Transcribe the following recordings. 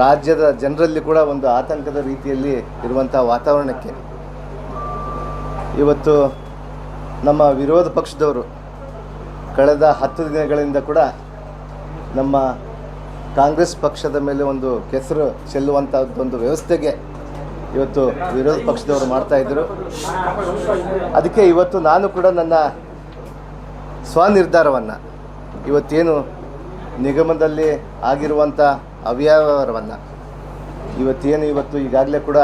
ರಾಜ್ಯದ ಜನರಲ್ಲಿ ಕೂಡ ಒಂದು ಆತಂಕದ ರೀತಿಯಲ್ಲಿ ಇರುವಂಥ ವಾತಾವರಣಕ್ಕೆ. ಇವತ್ತು ನಮ್ಮ ವಿರೋಧ ಪಕ್ಷದವರು ಕಳೆದ ಹತ್ತು ದಿನಗಳಿಂದ ಕೂಡ ನಮ್ಮ ಕಾಂಗ್ರೆಸ್ ಪಕ್ಷದ ಮೇಲೆ ಒಂದು ಕೆಸರು ಚೆಲ್ಲುವಂಥದ್ದೊಂದು ವ್ಯವಸ್ಥೆಗೆ ಇವತ್ತು ವಿರೋಧ ಪಕ್ಷದವರು ಮಾಡ್ತಾ ಇದ್ದರು ಅದಕ್ಕೆ ಇವತ್ತು ನಾನು ಕೂಡ ನನ್ನ ಸ್ವನಿರ್ಧಾರವನ್ನು ಇವತ್ತೇನು ನಿಗಮದಲ್ಲಿ ಆಗಿರುವಂಥ ಅವ್ಯವಹಾರವನ್ನು ಇವತ್ತೇನು ಇವತ್ತು ಈಗಾಗಲೇ ಕೂಡ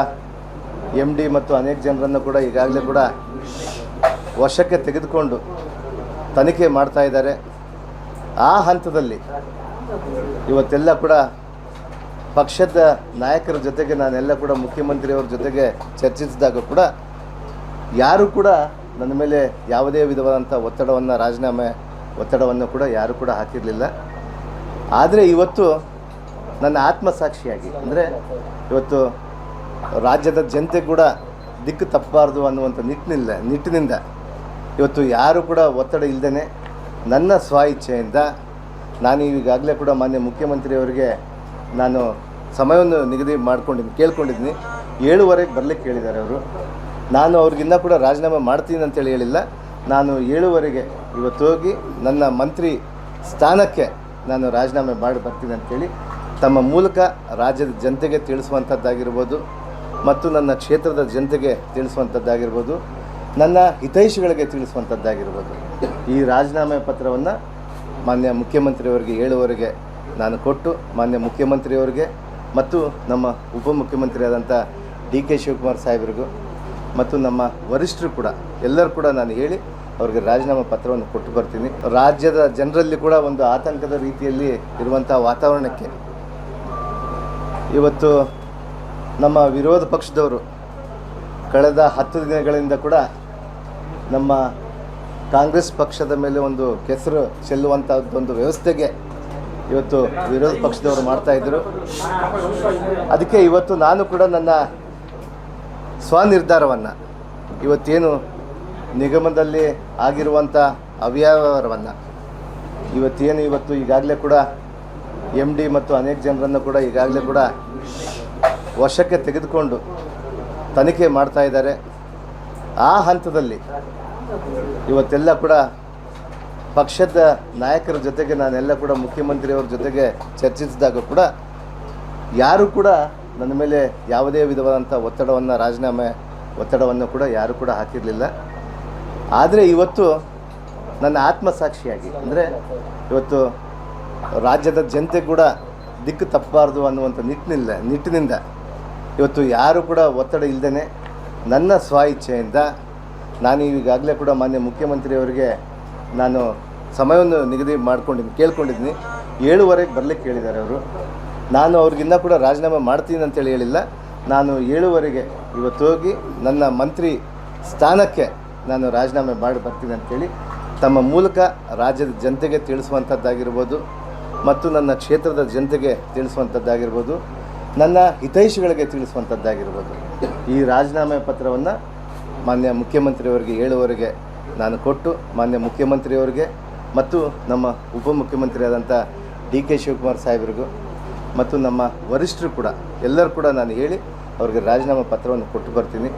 ಎಂ ಡಿ ಮತ್ತು ಅನೇಕ ಜನರನ್ನು ಕೂಡ ಈಗಾಗಲೇ ಕೂಡ ವಶಕ್ಕೆ ತೆಗೆದುಕೊಂಡು ತನಿಖೆ ಮಾಡ್ತಾ ಇದ್ದಾರೆ. ಆ ಹಂತದಲ್ಲಿ ಇವತ್ತೆಲ್ಲ ಕೂಡ ಪಕ್ಷದ ನಾಯಕರ ಜೊತೆಗೆ ನಾನೆಲ್ಲ ಕೂಡ ಮುಖ್ಯಮಂತ್ರಿಯವ್ರ ಜೊತೆಗೆ ಚರ್ಚಿಸಿದಾಗ ಕೂಡ ಯಾರು ಕೂಡ ನನ್ನ ಮೇಲೆ ಯಾವುದೇ ವಿಧವಾದಂಥ ಒತ್ತಡವನ್ನು, ರಾಜೀನಾಮೆ ಒತ್ತಡವನ್ನು ಕೂಡ ಯಾರು ಕೂಡ ಹಾಕಿರಲಿಲ್ಲ. ಆದರೆ ಇವತ್ತು ನನ್ನ ಆತ್ಮಸಾಕ್ಷಿಯಾಗಿ ಅಂದರೆ ಇವತ್ತು ರಾಜ್ಯದ ಜನತೆ ಕೂಡ ದಿಕ್ಕು ತಪ್ಪಬಾರ್ದು ಅನ್ನುವಂಥ ನಿಟ್ಟಿನಿಂದ ನಿಟ್ಟಿನಿಂದ ಇವತ್ತು ಯಾರು ಕೂಡ ಒತ್ತಡ ಇಲ್ಲದೇ ನನ್ನ ಸ್ವ ಇಚ್ಛೆಯಿಂದ ನಾನು ಈಗಾಗಲೇ ಕೂಡ ಮಾನ್ಯ ಮುಖ್ಯಮಂತ್ರಿಯವರಿಗೆ ನಾನು ಸಮಯವನ್ನು ನಿಗದಿ ಮಾಡ್ಕೊಂಡಿದ್ದೀನಿ ಕೇಳ್ಕೊಂಡಿದ್ದೀನಿ ಏಳುವರೆಗೆ ಬರಲಿಕ್ಕೆ ಹೇಳಿದ್ದಾರೆ ಅವರು. ನಾನು ಅವ್ರಿಗಿನ್ನ ಕೂಡ ರಾಜೀನಾಮೆ ಮಾಡ್ತೀನಿ ಅಂತೇಳಿ ಹೇಳಿಲ್ಲ. ನಾನು ಏಳುವರೆಗೆ ಇವತ್ತು ಹೋಗಿ ನನ್ನ ಮಂತ್ರಿ ಸ್ಥಾನಕ್ಕೆ ನಾನು ರಾಜೀನಾಮೆ ಮಾಡಿ ಬರ್ತೀನಿ ಅಂತೇಳಿ ತಮ್ಮ ಮೂಲಕ ರಾಜ್ಯದ ಜನತೆಗೆ ತಿಳಿಸುವಂಥದ್ದಾಗಿರ್ಬೋದು ಮತ್ತು ನನ್ನ ಕ್ಷೇತ್ರದ ಜನತೆಗೆ ತಿಳಿಸುವಂಥದ್ದಾಗಿರ್ಬೋದು, ನನ್ನ ಹಿತೈಷಿಗಳಿಗೆ ತಿಳಿಸುವಂಥದ್ದಾಗಿರ್ಬೋದು. ಈ ರಾಜೀನಾಮೆ ಪತ್ರವನ್ನು ಮಾನ್ಯ ಮುಖ್ಯಮಂತ್ರಿಯವರಿಗೆ ಏಳುವರೆಗೆ ನಾನು ಕೊಟ್ಟು, ಮಾನ್ಯ ಮುಖ್ಯಮಂತ್ರಿಯವರಿಗೆ ಮತ್ತು ನಮ್ಮ ಉಪಮುಖ್ಯಮಂತ್ರಿಯಾದಂಥ ಡಿ ಕೆ ಶಿವಕುಮಾರ್ ಸಾಹೇಬರಿಗೂ ಮತ್ತು ನಮ್ಮ ವರಿಷ್ಠರು ಕೂಡ, ಎಲ್ಲರೂ ಕೂಡ ನಾನು ಹೇಳಿ ಅವ್ರಿಗೆ ರಾಜೀನಾಮೆ ಪತ್ರವನ್ನು ಕೊಟ್ಟು ಬರ್ತೀನಿ. ರಾಜ್ಯದ ಜನರಲ್ಲಿ ಕೂಡ ಒಂದು ಆತಂಕದ ರೀತಿಯಲ್ಲಿ ಇರುವಂಥ ವಾತಾವರಣಕ್ಕೆ ಇವತ್ತು ನಮ್ಮ ವಿರೋಧ ಪಕ್ಷದವರು ಕಳೆದ ಹತ್ತು ದಿನಗಳಿಂದ ಕೂಡ ನಮ್ಮ ಕಾಂಗ್ರೆಸ್ ಪಕ್ಷದ ಮೇಲೆ ಒಂದು ಕೆಸರು ಚೆಲ್ಲುವಂಥದ್ದೊಂದು ವ್ಯವಸ್ಥೆಗೆ ಇವತ್ತು ವಿರೋಧ ಪಕ್ಷದವರು ಮಾಡ್ತಾ ಇದ್ದರು ಅದಕ್ಕೆ ಇವತ್ತು ನಾನು ಕೂಡ ನನ್ನ ಸ್ವನಿರ್ಧಾರವನ್ನು, ಇವತ್ತೇನು ನಿಗಮದಲ್ಲಿ ಆಗಿರುವಂಥ ಅವ್ಯವಹಾರವನ್ನು, ಇವತ್ತೇನು ಇವತ್ತು ಈಗಾಗಲೇ ಕೂಡ ಎಂ ಡಿ ಮತ್ತು ಅನೇಕ ಜನರನ್ನು ಕೂಡ ಈಗಾಗಲೇ ಕೂಡ ವಶಕ್ಕೆ ತೆಗೆದುಕೊಂಡು ತನಿಖೆ ಮಾಡ್ತಾ ಇದ್ದಾರೆ. ಆ ಹಂತದಲ್ಲಿ ಇವತ್ತೆಲ್ಲ ಕೂಡ ಪಕ್ಷದ ನಾಯಕರ ಜೊತೆಗೆ ನಾನೆಲ್ಲ ಕೂಡ ಮುಖ್ಯಮಂತ್ರಿಯವ್ರ ಜೊತೆಗೆ ಚರ್ಚಿಸಿದಾಗ ಕೂಡ ಯಾರು ಕೂಡ ನನ್ನ ಮೇಲೆ ಯಾವುದೇ ವಿಧವಾದಂಥ ಒತ್ತಡವನ್ನು, ರಾಜೀನಾಮೆ ಒತ್ತಡವನ್ನು ಕೂಡ ಯಾರು ಕೂಡ ಹಾಕಿರಲಿಲ್ಲ. ಆದರೆ ಇವತ್ತು ನನ್ನ ಆತ್ಮಸಾಕ್ಷಿಯಾಗಿ, ಅಂದರೆ ಇವತ್ತು ರಾಜ್ಯದ ಜನತೆ ಕೂಡ ದಿಕ್ಕು ತಪ್ಪಬಾರ್ದು ಅನ್ನುವಂಥ ನಿಟ್ಟಿನಿಂದ ನಿಟ್ಟಿನಿಂದ ಇವತ್ತು ಯಾರು ಕೂಡ ಒತ್ತಡ ಇಲ್ಲದೇ ನನ್ನ ಸ್ವ ಇಚ್ಛೆಯಿಂದ ನಾನು ಈಗಾಗಲೇ ಕೂಡ ಮಾನ್ಯ ಮುಖ್ಯಮಂತ್ರಿಯವರಿಗೆ ನಾನು ಸಮಯವನ್ನು ನಿಗದಿ ಮಾಡ್ಕೊಂಡಿದ್ದೀನಿ ಕೇಳ್ಕೊಂಡಿದ್ದೀನಿ ಏಳುವರೆಗೆ ಬರಲಿಕ್ಕೆ ಹೇಳಿದ್ದಾರೆ ಅವರು. ನಾನು ಅವ್ರಿಗಿನ್ನ ಕೂಡ ರಾಜೀನಾಮೆ ಮಾಡ್ತೀನಿ ಅಂತೇಳಿ ಹೇಳಿಲ್ಲ. ನಾನು ಏಳುವರೆಗೆ ಇವತ್ತು ಹೋಗಿ ನನ್ನ ಮಂತ್ರಿ ಸ್ಥಾನಕ್ಕೆ ನಾನು ರಾಜೀನಾಮೆ ಮಾಡಿ ಬರ್ತೀನಿ ಅಂತೇಳಿ ತಮ್ಮ ಮೂಲಕ ರಾಜ್ಯದ ಜನತೆಗೆ ತಿಳಿಸುವಂಥದ್ದಾಗಿರ್ಬೋದು. ಮತ್ತು ನನ್ನ ಕ್ಷೇತ್ರದ ಜನತೆಗೆ ತಿಳಿಸುವಂಥದ್ದಾಗಿರ್ಬೋದು, ನನ್ನ ಹಿತೈಷಿಗಳಿಗೆ ತಿಳಿಸುವಂಥದ್ದಾಗಿರ್ಬೋದು. ಈ ರಾಜೀನಾಮೆ ಪತ್ರವನ್ನು ಮಾನ್ಯ ಮುಖ್ಯಮಂತ್ರಿಯವರಿಗೆ ಏಳುವರೆಗೆ ನಾನು ಕೊಟ್ಟು, ಮಾನ್ಯ ಮುಖ್ಯಮಂತ್ರಿಯವರಿಗೆ ಮತ್ತು ನಮ್ಮ ಉಪಮುಖ್ಯಮಂತ್ರಿಯಾದಂಥ ಡಿ ಕೆ ಶಿವಕುಮಾರ್ ಸಾಹೇಬರಿಗೂ ಮತ್ತು ನಮ್ಮ ವರಿಷ್ಠರು ಕೂಡ, ಎಲ್ಲರೂ ಕೂಡ ನಾನು ಹೇಳಿ ಅವ್ರಿಗೆ ರಾಜೀನಾಮೆ ಪತ್ರವನ್ನು ಕೊಟ್ಟು ಬರ್ತೀನಿ.